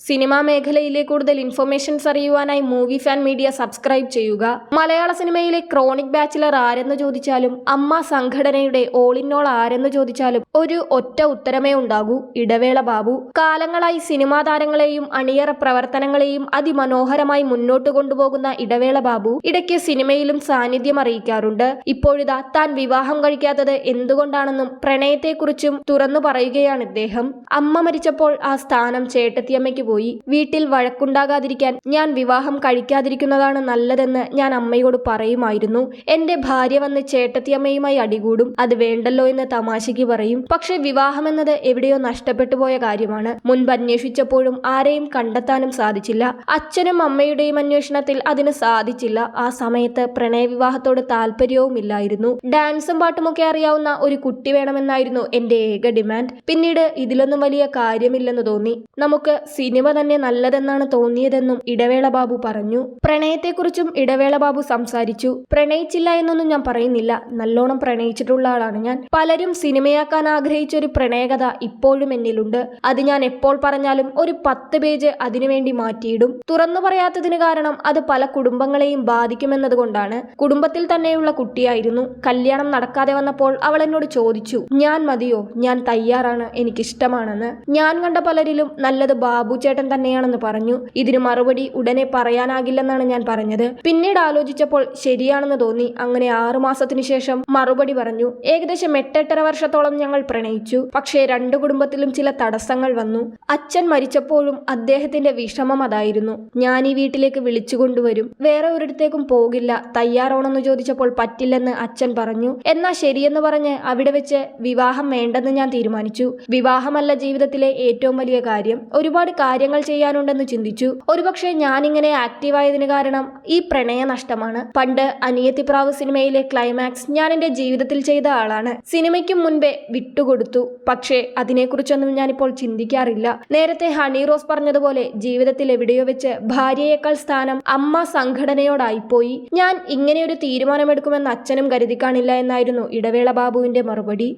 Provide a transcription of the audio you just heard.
Cinema മേഖലയിലെ കൂടുതൽ informations അറിയുവാനായി മൂവി ഫാൻ മീഡിയ സബ്സ്ക്രൈബ് ചെയ്യുക. മലയാള സിനിമയിലെ ക്രോണിക് ബാച്ചിലർ ആരെന്ന് ചോദിച്ചാലും അമ്മ സംഘടനയുടെ ഓൾ ആരെന്ന് ചോദിച്ചാലും ഒരു ഒറ്റ ഉത്തരമേ ഉണ്ടാകൂ. ഇടവേള ബാബു. കാലങ്ങളായി സിനിമാ താരങ്ങളെയും അണിയറ പ്രവർത്തനങ്ങളെയും അതിമനോഹരമായി മുന്നോട്ട് കൊണ്ടുപോകുന്ന ഇടവേള ബാബു ഇടയ്ക്ക് സിനിമയിലും സാന്നിധ്യം അറിയിക്കാറുണ്ട്. ഇപ്പോഴിതാ താൻ വിവാഹം കഴിക്കാത്തത് എന്തുകൊണ്ടാണെന്നും പ്രണയത്തെക്കുറിച്ചും തുറന്നു പറയുകയാണ് ഇദ്ദേഹം. അമ്മ മരിച്ചപ്പോൾ ആ സ്ഥാനം ചേട്ടത്തിയമ്മയ്ക്ക് പോയി. വീട്ടിൽ വഴക്കുണ്ടാകാതിരിക്കാൻ ഞാൻ വിവാഹം കഴിക്കാതിരിക്കുന്നതാണ് നല്ലതെന്ന് ഞാൻ അമ്മയോട് പറയുമായിരുന്നു. എന്റെ ഭാര്യ വന്ന് ചേട്ടത്തിയമ്മയുമായി അടികൂടും. അത് വേണ്ടല്ലോ എന്ന് തമാശയ്ക്ക് പറയും. പക്ഷെ വിവാഹമെന്നത് എവിടെയോ നഷ്ടപ്പെട്ടു പോയ കാര്യമാണ്. മുൻപ് അന്വേഷിച്ചപ്പോഴും ആരെയും കണ്ടെത്താനും സാധിച്ചില്ല. അച്ഛനും അമ്മയുടെയും അന്വേഷണത്തിൽ അതിന് സാധിച്ചില്ല. ആ സമയത്ത് പ്രണയവിവാഹത്തോട് താല്പര്യവുമില്ലായിരുന്നു ഡാൻസും പാട്ടുമൊക്കെ അറിയാവുന്ന ഒരു കുട്ടി വേണമെന്നായിരുന്നു എന്റെ ഏക ഡിമാൻഡ്. പിന്നീട് ഇതിലൊന്നും വലിയ കാര്യമില്ലെന്ന് തോന്നി. നമുക്ക് സിനിമ തന്നെ നല്ലതെന്നാണ് തോന്നിയതെന്നും ഇടവേള ബാബു പറഞ്ഞു. പ്രണയത്തെക്കുറിച്ചും ഇടവേള ബാബു സംസാരിച്ചു. പ്രണയിച്ചില്ല എന്നൊന്നും ഞാൻ പറയുന്നില്ല. നല്ലോണം പ്രണയിച്ചിട്ടുള്ള ആളാണ് ഞാൻ. പലരും സിനിമയാക്കാൻ ആഗ്രഹിച്ച ഒരു പ്രണയകഥ ഇപ്പോഴും എന്നിലുണ്ട്. അത് ഞാൻ എപ്പോൾ പറഞ്ഞാലും ഒരു പത്ത് പേജ് അതിനുവേണ്ടി മാറ്റിയിടും. തുറന്നു പറയാത്തതിന് കാരണം അത് പല കുടുംബങ്ങളെയും ബാധിക്കുമെന്നതുകൊണ്ടാണ്. കുടുംബത്തിൽ തന്നെയുള്ള കുട്ടിയായിരുന്നു. കല്യാണം നടക്കാതെ വന്നപ്പോൾ അവൾ എന്നോട് ചോദിച്ചു ഞാൻ മതിയോ? ഞാൻ തയ്യാറാണ്. എനിക്കിഷ്ടമാണെന്ന്. ഞാൻ കണ്ട പലരിലും നല്ലത് ബാബു ചേട്ടൻ തന്നെയാണെന്ന് പറഞ്ഞു. ഇതിന് മറുപടി ഉടനെ പറയാനാകില്ലെന്നാണ് ഞാൻ പറഞ്ഞത്. പിന്നീട് ആലോചിച്ചപ്പോൾ ശരിയാണെന്ന് തോന്നി. അങ്ങനെ ആറു മാസത്തിനു ശേഷം മറുപടി പറഞ്ഞു. ഏകദേശം എട്ടെട്ടര വർഷത്തോളം ഞങ്ങൾ പ്രണയിച്ചു. പക്ഷേ രണ്ടു കുടുംബത്തിലും ചില തടസ്സങ്ങൾ വന്നു. അച്ഛൻ മരിച്ചപ്പോഴും അദ്ദേഹത്തിന്റെ വിഷമം അതായിരുന്നു. ഞാൻ ഈ വീട്ടിലേക്ക് വിളിച്ചു കൊണ്ടുവരും. വേറെ ഒരിടത്തേക്കും പോകില്ല. തയ്യാറാണെന്ന് ചോദിച്ചപ്പോൾ പറ്റില്ലെന്ന് അച്ഛൻ പറഞ്ഞു. എന്നാ ശരിയെന്ന് പറഞ്ഞ് അവിടെ വെച്ച് വിവാഹം വേണ്ടെന്ന് ഞാൻ തീരുമാനിച്ചു. വിവാഹമല്ല ജീവിതത്തിലെ ഏറ്റവും വലിയ കാര്യം. ഒരുപാട് കാര്യങ്ങൾ ചെയ്യാനുണ്ടെന്ന് ചിന്തിച്ചു. ഒരുപക്ഷെ ഞാനിങ്ങനെ ആക്റ്റീവായതിന് കാരണം ഈ പ്രണയ നഷ്ടമാണ്. പണ്ട് അനിയത്തിപ്രാവ് സിനിമയിലെ ക്ലൈമാക്സ് ഞാൻ എന്റെ ജീവിതത്തിൽ ചെയ്ത ആളാണ്. സിനിമയ്ക്കും മുൻപേ വിട്ടുകൊടുത്തു. പക്ഷേ അതിനെക്കുറിച്ചൊന്നും ഞാനിപ്പോൾ ചിന്തിക്കാറില്ല. നേരത്തെ ഹണി റോസ് പറഞ്ഞതുപോലെ ജീവിതത്തിൽ എവിടെയോ വെച്ച് ഭാര്യയേക്കാൾ സ്ഥാനം അമ്മ സംഘടനയോടായിപ്പോയി. ഞാൻ ഇങ്ങനെയൊരു തീരുമാനമെടുക്കുമെന്ന് അച്ഛനും കരുതി കാണില്ല എന്നായിരുന്നു ഇടവേള ബാബുവിന്റെ മറുപടി.